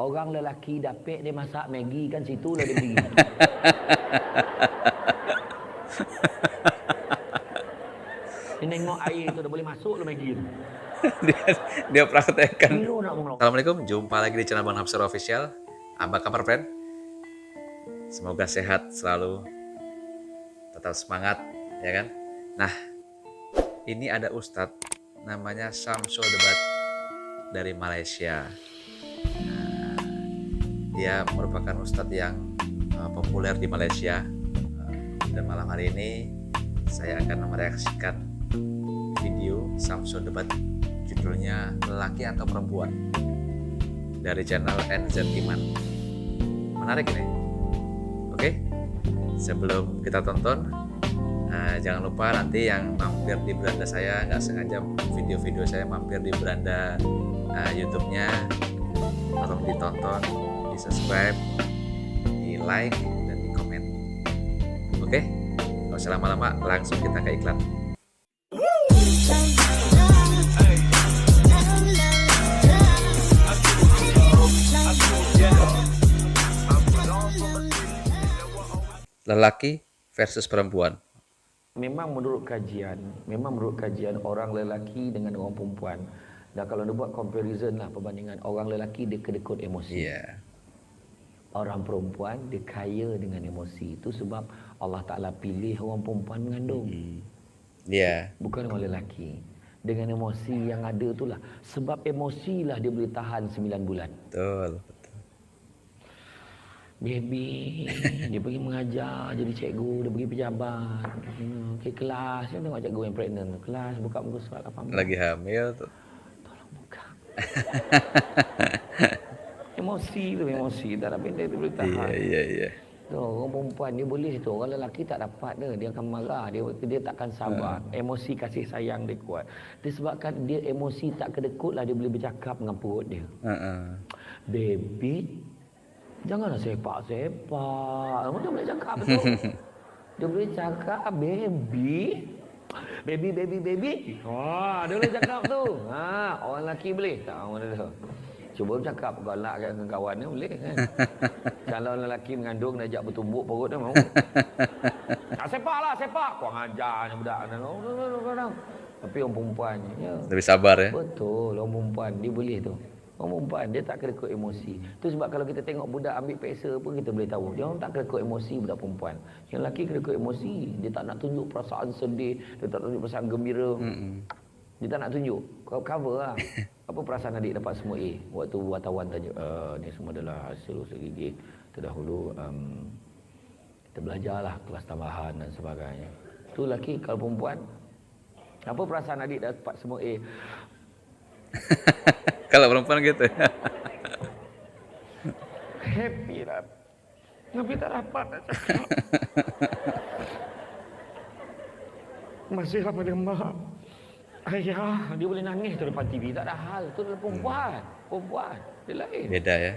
Orang lelaki dapet dia masak Maggi kan situ lah dia pergi. dia tengok air tu dah boleh masuk lah Maggi tu. dia, dia praktekkan. Assalamualaikum, jumpa lagi di channel Bang Hapsar Official. Apa kabar, friend? Semoga sehat selalu, tetap semangat, ya kan? Nah, ini ada Ustadz, namanya Samsul Debat dari Malaysia. Nah, dia merupakan Ustadz yang uh, populer di Malaysia. Uh, dan malam hari ini saya akan mereaksikan video Samsul Debat judulnya lelaki atau perempuan dari channel NZ Iman. Menarik ini. Oke sebelum kita tonton uh, jangan lupa nanti yang mampir di beranda saya nggak sengaja video-video saya mampir di beranda uh, YouTube-nya tolong ditonton di subscribe di like dan di komen oke nggak usah lama-lama langsung kita ke iklan lelaki versus perempuan. Memang menurut kajian, memang menurut kajian orang lelaki dengan orang perempuan. Dan kalau dia buat comparison lah perbandingan orang lelaki dia kedekut emosi. Iya. Orang perempuan dia kaya dengan emosi. Itu sebab Allah Ta'ala pilih orang perempuan mengandung. Iya. Bukan orang lelaki. Dengan emosi yang ada itulah. Sebab emosi lah dia boleh tahan 9 bulan. Betul. betul. Baby, dia pergi mengajar jadi cikgu, dia pergi pejabat. Hmm, ke kelas, dia tengok cikgu yang pregnant. Kelas buka muka surat apa Lagi hamil tuh. Tolong buka. emosi tu, emosi. Tak ada benda dia boleh tahan. Iya, iya, iya. Tu, orang perempuan dia boleh tu. Orang lelaki tak dapat dia. Dia akan marah. Dia dia takkan sabar. Emosi kasih sayang dia kuat. Disebabkan dia emosi tak kedekut lah dia boleh bercakap dengan perut dia. Heeh. Baby, janganlah sepak-sepak. Kamu dia boleh cakap betul. dia boleh cakap baby. Baby, baby, baby. Wah, dia boleh cakap tu. Ha, orang lelaki boleh. Tak, orang dia Cuba bercakap galak dengan kawan dia boleh kan. Kalau lelaki mengandung dia ajak bertumbuk perut dia mau. Tak sepak lah, sepak. Kau ajar ni budak. Tapi orang perempuan ya. Lebih sabar ya. Betul, orang perempuan dia boleh tu. Orang perempuan dia tak kedekut emosi. Tu sebab kalau kita tengok budak ambil peksa pun kita boleh tahu. Dia orang tak kedekut emosi budak perempuan. Yang lelaki kedekut emosi. Dia tak nak tunjuk perasaan sedih, dia tak tunjuk perasaan gembira. Mm-mm. Dia tak nak tunjuk. Kau cover lah. Apa perasaan adik dapat semua A? Waktu wartawan tanya, uh, ni semua adalah hasil usaha gigi. Terdahulu um, kita belajarlah kelas tambahan dan sebagainya. Tu lelaki kalau perempuan apa perasaan adik dapat semua A? Kalau perempuan gitu. happy lah. Tapi tak dapat nak cakap. Masihlah pada mak. Ayah, dia boleh nangis tu depan TV. Tak ada hal. Tu adalah perempuan. Perempuan. Dia lain. Beda ya.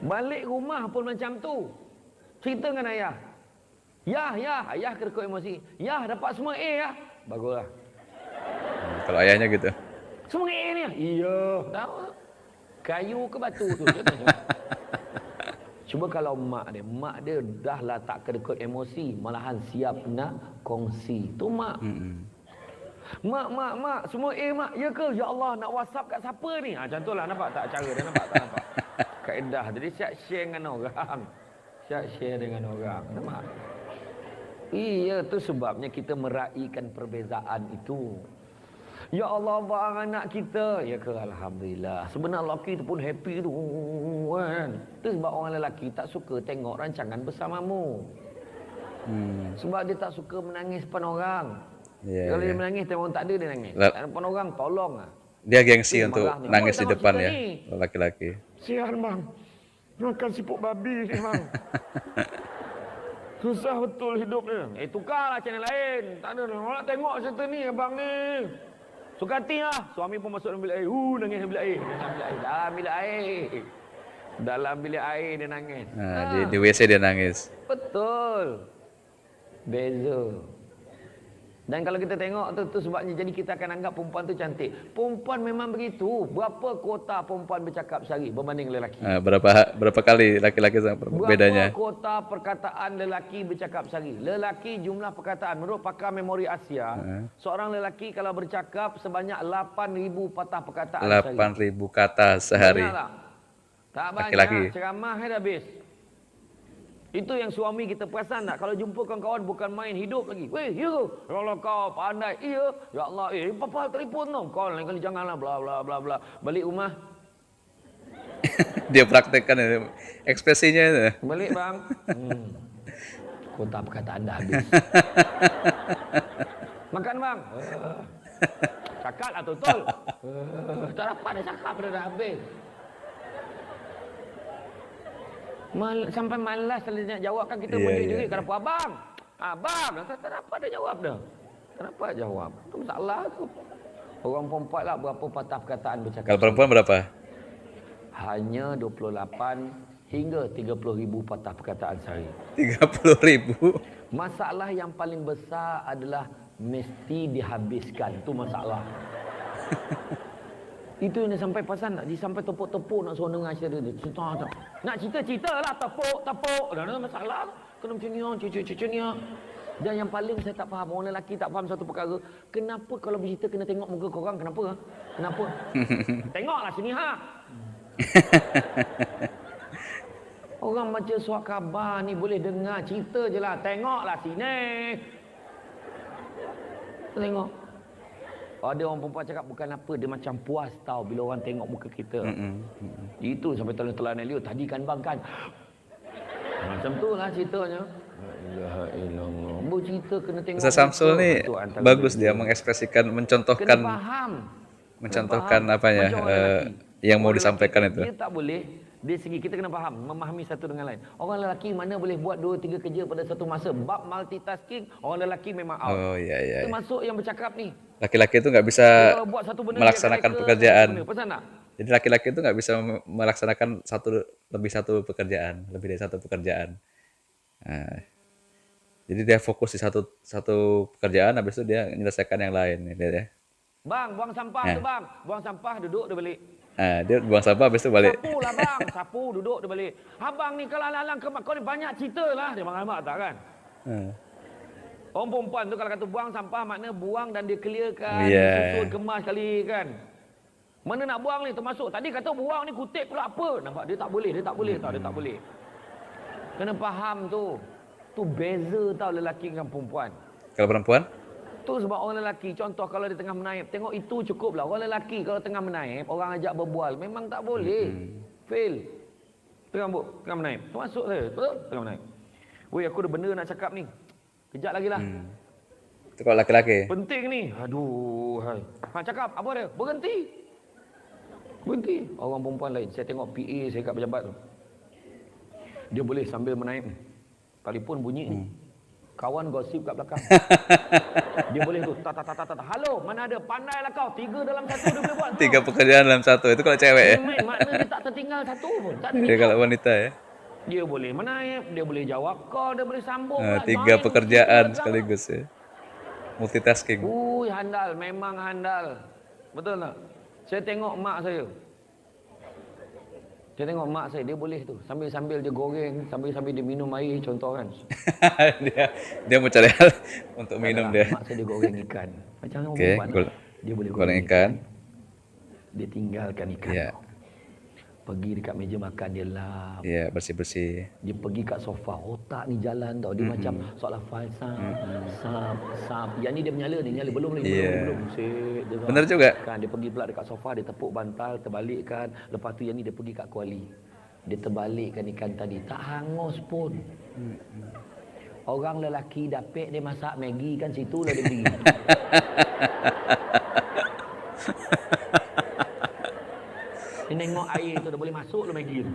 Balik rumah pun macam tu. Cerita dengan ayah. Ya, ya. Ayah kedekut emosi. Ya, dapat semua A ya. Baguslah. Hmm, Kalau ayahnya gitu. Semua A ni ya? Iya. Tahu. Kayu ke batu tu. Cuba kalau mak dia, mak dia dah lah tak kedekut emosi, malahan siap nak kongsi. Tu mak. Mm-mm. Mak, mak, mak, semua A mak. Ya ke? Ya Allah, nak WhatsApp kat siapa ni? Ha, macam tu lah, nampak tak cara dia? Nampak tak? Nampak? Kaedah. Jadi siap share dengan orang. Siap share dengan orang. Nampak? Iya, tu sebabnya kita meraihkan perbezaan itu. Ya Allah, bang anak kita. Ya ke Alhamdulillah. Sebenarnya lelaki tu pun happy tu. Kan? Itu sebab orang lelaki tak suka tengok rancangan bersamamu. Hmm. Sebab dia tak suka menangis depan orang. Iya, Kalau iya. dia menangis, tengok orang tak ada, dia nangis. Tak depan orang, tolong lah. Dia gengsi Itu untuk nangis di depan ya. Laki-laki. Sian bang. Makan siput babi ni bang. Susah betul hidup ni. Eh tukarlah channel lain. Tak ada orang nak tengok cerita ni abang ni. Suka hati lah. Suami pun masuk dalam bilik air. Uh, nangis dalam bilik air. Dalam bilik air. Dalam bilik air dia nangis. Nah, di, di WC dia nangis. Betul. Beza. Dan kalau kita tengok tu, tu sebabnya jadi kita akan anggap perempuan tu cantik. Perempuan memang begitu. Berapa kuota perempuan bercakap sehari berbanding lelaki? Ah, berapa berapa kali laki-laki sama Berapa bedanya? kuota perkataan lelaki bercakap sehari? Lelaki jumlah perkataan menurut pakar memori Asia, seorang lelaki kalau bercakap sebanyak 8000 patah perkataan sehari. 8000 kata sehari. Tak banyak. Laki-laki. Ceramah dah habis. Itu yang suami kita perasan tak? Kalau jumpa kawan-kawan bukan main hidup lagi. Weh, ya? Kalau kau pandai, iya. Ya Allah, eh, apa telefon tau. Kau lain kali janganlah, bla bla bla bla. Balik rumah, Dia praktekkan itu. ekspresinya itu. balik bang. Hmm. Kota perkataan dah habis. Makan bang. Uh. Cakap lah total. Uh. Tak dapat dah cakap dah habis. Mal, sampai malas kalau nak jawab kan kita Ya, yeah, ya. diri kenapa abang? Abang, tak, tak dapat dia jawab dah. Tak dapat jawab. Itu masalah tu. Orang perempuan lah berapa patah perkataan bercakap. Kalau perempuan berapa? Hanya 28 hingga 30 ribu patah perkataan sehari. 30.000. Masalah yang paling besar adalah mesti dihabiskan. Itu masalah. Itu yang sampai pasal nak. Dia sampai tepuk-tepuk nak suruh dengar cerita dia. Cerita tak. Nak cerita-cerita lah. Tepuk, tepuk. Dah ada masalah. Kena macam ni, cucu-cucu ni. Dan yang paling saya tak faham, orang lelaki tak faham satu perkara. Kenapa kalau bercerita kena tengok muka korang? Kenapa? Kenapa? Tengoklah sini ha. Orang baca surat khabar ni boleh dengar cerita je lah. Tengoklah sini. Tengok. Ada orang perempuan cakap bukan apa. Dia macam puas tau bila orang tengok muka kita. Mm-mm. Mm-mm. Itu sampai telan-telan Elio. Tadi kan bang kan. Macam tu lah ceritanya. Ilaha illallah. Bercerita kena tengok. Ustaz Samsul ni bagus dia. mengekspresikan, Kena mencontohkan faham. mencontohkan Kena faham. Macam orang eh, lelaki. yang mau disampaikan itu. Dia tak boleh dari segi kita kena faham, memahami satu dengan lain. Orang lelaki mana boleh buat dua tiga kerja pada satu masa. Bab multitasking, orang lelaki memang out. Oh iya iya. Termasuk yang bercakap ni. Laki-laki itu nggak bisa melaksanakan pekerjaan. Jadi laki-laki itu nggak bisa me- melaksanakan satu lebih satu pekerjaan, lebih dari satu pekerjaan. Nah, jadi dia fokus di satu satu pekerjaan, habis itu dia menyelesaikan yang lain, lihat ya. Bang, buang sampah Ya. tu bang. Buang sampah, duduk dia balik. Nah, dia buang sampah, habis itu balik. Sapu lah bang. Sapu, duduk dia balik. Abang ni kalau alang-alang ke kau ni banyak cerita lah. Dia marah-marah tak kan? Hmm. Orang perempuan tu kalau kata buang sampah makna buang dan dia clearkan, Yeah. susun kemas kali kan. Mana nak buang ni termasuk. Tadi kata buang ni kutip pula apa? Nampak dia tak boleh, dia tak boleh tau, dia tak boleh. Kena faham tu. Tu beza tau lelaki dengan perempuan. Kalau perempuan? Tu sebab orang lelaki, contoh kalau dia tengah menaip, tengok itu cukup lah. Orang lelaki kalau tengah menaip, orang ajak berbual, memang tak boleh. Fail. Tengah, bu, tengah menaip. Termasuk saya, betul? Tengah menaip. Weh, aku ada benda nak cakap ni. Kejap lagi lah. Hmm. Itu kalau laki-laki. Penting ni. Aduh, hai. Ha, cakap, apa dia? Berhenti. Berhenti. Orang perempuan lain. Saya tengok PA saya kat pejabat tu. Dia boleh sambil menaip. Telefon bunyi ni. Kawan gosip kat belakang. dia boleh tu. Tak, tak, tak, tak, tak. Halo, mana ada? Pandailah kau. Tiga dalam satu dia boleh buat. Tiga pekerjaan dalam satu. Itu kalau cewek ya. Makna dia tak tertinggal satu pun. Tak Dia kalau wanita ya. Dia boleh menaip, dia boleh jawab call, dia boleh sambung. Nah, lah. tiga Join pekerjaan tiga sekaligus ya. Multitasking. Ui, handal. Memang handal. Betul tak? Saya tengok mak saya. Saya tengok mak saya, dia boleh tu. Sambil-sambil dia goreng, sambil-sambil dia minum air, contoh kan. dia dia mau cari hal untuk minum Tak dia. lah, Mak saya dia goreng ikan. Macam perempuan. gol- Dia boleh goreng ikan. Dia tinggalkan ikan. Iya. Pergi dekat meja makan, dia lap. Iya, bersih-bersih. Dia pergi kat sofa, otak ni jalan tau. Dia macam soalan falsaf, sap, sap. Yang ni dia menyala ni, nyala belum lagi, belum, Iya. belum. Set, dia Benar juga. Kan dia pergi pula dekat sofa, dia tepuk bantal, terbalikkan. Lepas tu yang ni dia pergi kat kuali. Dia terbalikkan ikan tadi. Tak hangus pun. Orang lelaki dapik dia masak Maggi kan situ lah dia pergi. dia tengok air tu dah boleh masuk lah Maggi tu.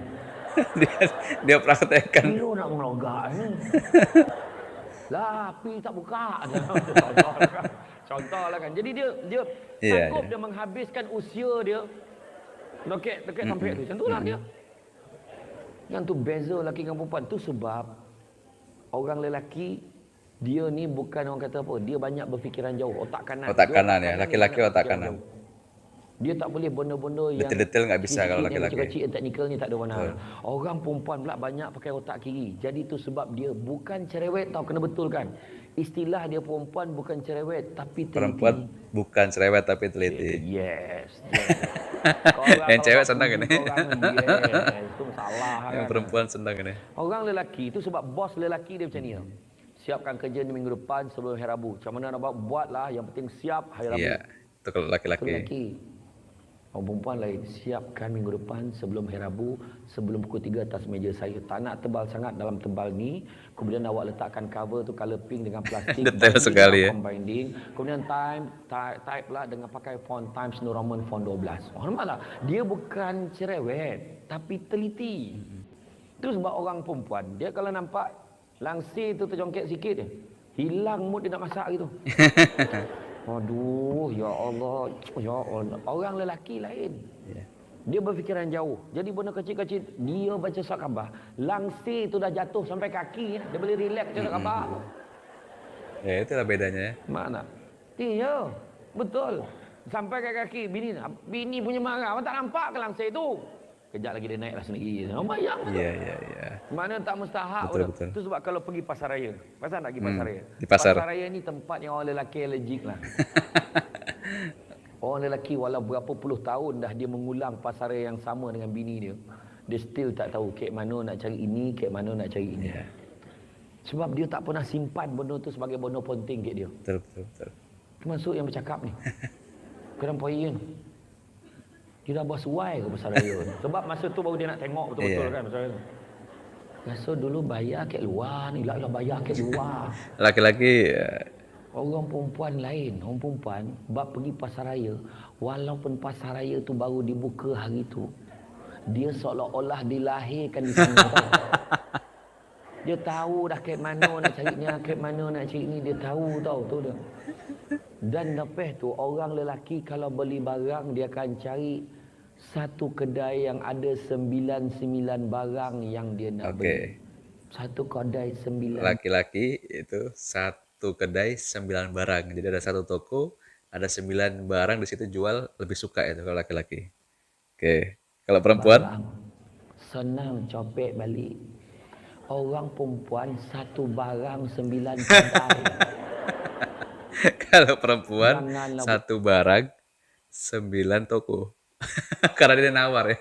dia dia praktekkan. Kira nak melogak ni. lah, api tak buka. Contoh lah kan. Lah. Jadi dia dia Iya, sanggup iya. dia menghabiskan usia dia loket dekat sampai tu. Macam tu lah dia. Yang tu beza lelaki dengan perempuan. Tu sebab orang lelaki Dia ni bukan orang kata apa, dia banyak berfikiran jauh, otak kanan. Otak Dia kanan ya, banyak otak kanan. jauh. Dia tak boleh benda-benda yang Detail-detail nggak bisa kalau yang laki-laki. Kecil-kecil yang teknikal ni tak ada mana. Orang perempuan pula banyak pakai otak kiri. Jadi itu sebab dia bukan cerewet tau kena betulkan. Istilah dia perempuan bukan cerewet tapi teliti. Perempuan bukan cerewet tapi teliti. Yes. yes. Orang Yang cewek senang kau orang, Yes, itu Yang kan. perempuan senang ini. Orang lelaki itu sebab bos lelaki dia macam ni. tau. Siapkan kerja ni minggu depan sebelum hari Rabu. Macam mana nak buat, buatlah. Yang penting siap hari Rabu. Iya. Itu kalau Itu laki-laki. lelaki. Orang perempuan lain. Siapkan minggu depan sebelum hari Rabu. Sebelum pukul 3 atas meja saya. Tak nak tebal sangat dalam tebal ni. Kemudian awak letakkan cover tu color pink dengan plastik. Detail sekali, ya. Binding. Kemudian time, type, type lah dengan pakai font Times New Roman font 12. Hormat lah. Dia bukan cerewet. Tapi teliti. Itu sebab orang perempuan. Dia kalau nampak langsir tu terjongkit sikit je. Hilang mood dia nak masak gitu. Aduh, ya Allah, ya Allah. Orang lelaki lain. Ya. Dia berfikiran jauh. Jadi benda kecil-kecil, dia baca surat khabar. Langsir tu dah jatuh sampai kaki. Dia boleh relax je surat khabar. Ya itulah bedanya ya. Mana? Iya, betul. Sampai ke kaki. Bini, bini punya marah. Abang tak nampak ke langsir tu? Kejap lagi dia naiklah sendiri. Oh, bayang. Iya iya iya. Mana tak mustahak Betul, betul. Itu sebab kalau pergi pasar raya. Pasal tak pergi pasar Hmm, raya? di pasar. Pasar raya ni tempat yang orang lelaki allergic lah. orang lelaki walau berapa puluh tahun dah dia mengulang pasar raya yang sama dengan bini dia. Dia still tak tahu kek mana nak cari ini, kek mana nak cari ini. Iya. Sebab dia tak pernah simpan benda tu sebagai benda penting kek dia. Betul betul betul. Termasuk yang bercakap ni. Kedang poin. Dia dah bersuai ke pasar raya ni. Sebab masa tu baru dia nak tengok betul-betul Iya. kan pasar raya tu. Rasa dulu bayar kat luar ni lah, lah bayar kat luar. Laki-laki ya, Orang perempuan lain, orang perempuan bab pergi pasar raya, walaupun pasar raya tu baru dibuka hari tu, dia seolah-olah dilahirkan di sana. Dia tahu dah kat mana nak carinya, kat mana nak cari ni, dia tahu tau tu dia. Dan lepas tu orang lelaki kalau beli barang dia akan cari satu kedai yang ada sembilan-sembilan barang yang dia nak Oke. beli. Satu kedai sembilan laki-laki itu satu kedai sembilan barang. Jadi ada satu toko, ada sembilan barang di situ jual lebih suka itu kalau laki-laki. Oke. Kalau perempuan barang. Senang copet balik. Orang perempuan satu barang sembilan kedai. kalau perempuan Janganlah satu barang sembilan toko. Karena dia nawar ya.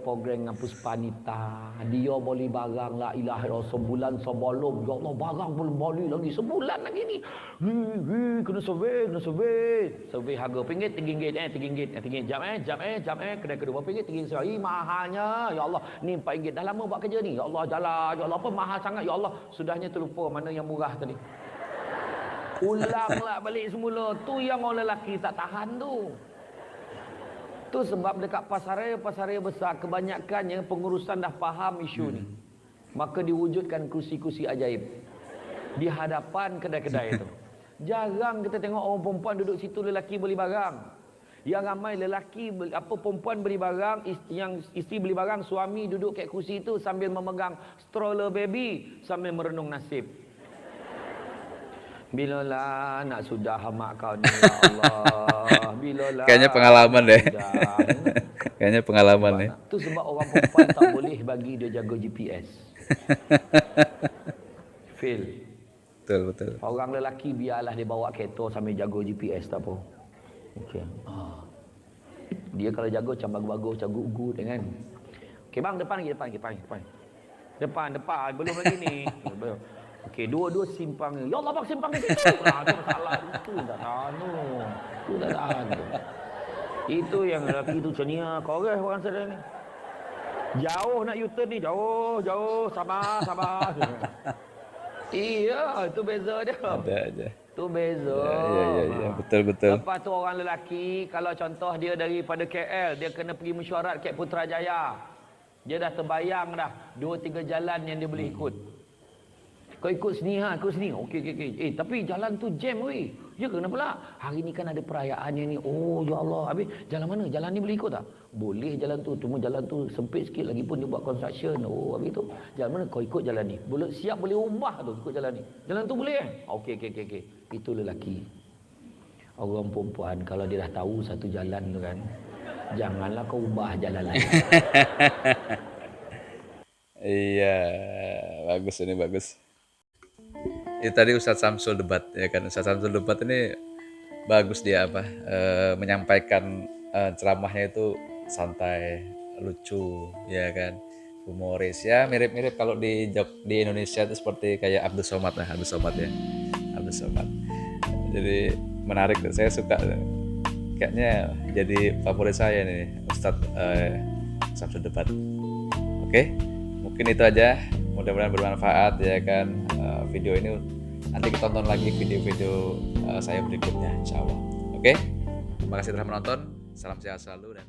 program dengan Puspanita. Dia beli barang la ilaha illallah sebulan sebelum. Ya Allah barang belum beli lagi sebulan lagi ni. Hi, kena survey, kena survey. Survey harga pinggit, tinggi ringgit eh, tinggi ringgit, eh, tinggi jam eh, jam eh, jam eh, kedai kedua pinggit, tinggi ringgit. Ih, mahalnya. Ya Allah, ni 4 ringgit. Dah lama buat kerja ni. Ya Allah, jalan. Ya Allah, apa mahal sangat. Ya Allah, sudahnya terlupa mana yang murah tadi. Ulanglah balik semula. Tu yang orang lelaki tak tahan tu. Tu sebab dekat pasaraya, pasaraya besar, kebanyakannya pengurusan dah faham isu ni. Maka diwujudkan kursi-kursi ajaib. Di hadapan kedai-kedai itu. Jarang kita tengok orang perempuan duduk situ lelaki beli barang. Yang ramai lelaki beli, apa perempuan beli barang, is- yang isteri beli barang, suami duduk kat kursi itu sambil memegang stroller baby sambil merenung nasib. Bilalah nak sudah mak kau ni ya Allah. Bilalah. Kayaknya pengalaman deh. sudah. Kayaknya pengalaman nih. Itu sebab orang perempuan tak boleh bagi dia jaga GPS. Fail. Betul betul. Orang lelaki biarlah dia bawa kereta sambil jaga GPS tak apa. Okey. Ah. Dia kalau jaga macam bagus-bagus, macam good-good kan. Okey bang, depan lagi, depan lagi, depan lagi, depan. Depan, depan. Belum lagi ni. Belum. Okey, dua-dua simpang. Ya Allah bang, simpang di situ. Ah, tu masalah. Itu tak tahan tu. Itu tak tahan tu. Itu yang lelaki tu macam ni lah. Korek orang sedar ni. Jauh nak U-turn ni. Jauh, jauh. Sabar, sabar. iya, itu beza dia. Ada aja. Tu beza. Ya ya ya, ya. betul betul. Lepas tu orang lelaki, kalau contoh dia daripada KL, dia kena pergi mesyuarat kat Putrajaya. Dia dah terbayang dah, dua tiga jalan yang dia boleh ikut. Kau ikut sini ha, ikut sini. Okey okey okey. Eh tapi jalan tu jam weh. Ya ke kenapa lah? Hari ni kan ada perayaannya ni. Oh ya Allah. Habis jalan mana? Jalan ni boleh ikut tak? Boleh jalan tu. Cuma jalan tu sempit sikit lagi pun dia buat construction. Oh habis tu. Jalan mana? Kau ikut jalan ni. Boleh siap boleh ubah tu ikut jalan ni. Jalan tu boleh eh? Okey okey okey okey. Itu lelaki. Orang perempuan kalau dia dah tahu satu jalan tu kan. Janganlah kau ubah jalan lain. Iya, bagus ini bagus. Itu tadi Ustadz Samsul debat ya kan. Ustadz Samsul debat ini bagus dia apa eh, menyampaikan eh, ceramahnya itu santai, lucu, ya kan, humoris ya mirip-mirip kalau di di Indonesia itu seperti kayak Abdul Somad lah, Abdul Somad ya, Abdul Somad. Jadi menarik saya suka kayaknya jadi favorit saya nih Ustadz eh, Samsul debat. Oke, mungkin itu aja. Mudah-mudahan bermanfaat ya kan eh, video ini. Nanti kita tonton lagi video-video eh, saya berikutnya, insya Allah. Oke, terima kasih telah menonton. Salam sehat selalu dan